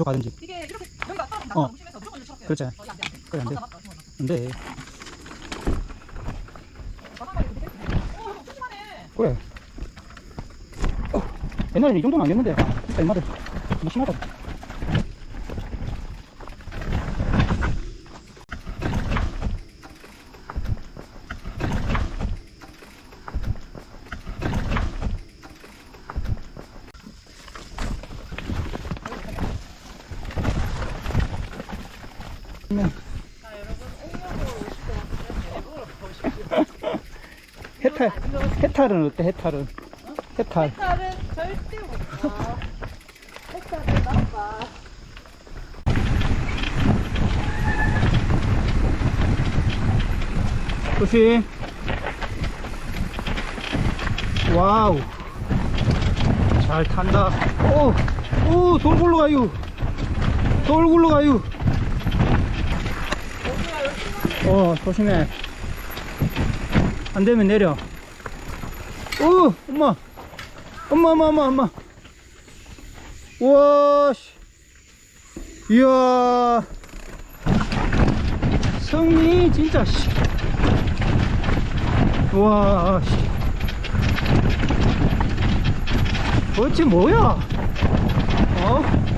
계속 가든지. 이게 이렇게 여기가 떨어진다. 어. 너무 심해서 무조건 이렇게 그렇지. 어, 이게 안 돼. 안 돼. 그래, 안 돼. 맞다, 맞다. 맞다. 근데, 이렇게. 어, 형 조심하네. 그래. 어, 옛날에 이 정도는 아니었는데, 아, 진짜 옛날에 너무 심하다. 해탈, 해탈은 어때, 해탈은? 해탈. 색깔은 절대 못 봐. 색깔은 나빠. 조심. 와우. 잘 탄다. 오, 오, 돌 굴러 가요. 돌 굴러 가요. 어, 조심해. 안 되면 내려. 오, 엄마. 엄마, 엄마, 엄마, 엄마. 우와, 씨. 이야. 성미, 진짜, 씨. 와, 씨. 도대체 뭐야? 어?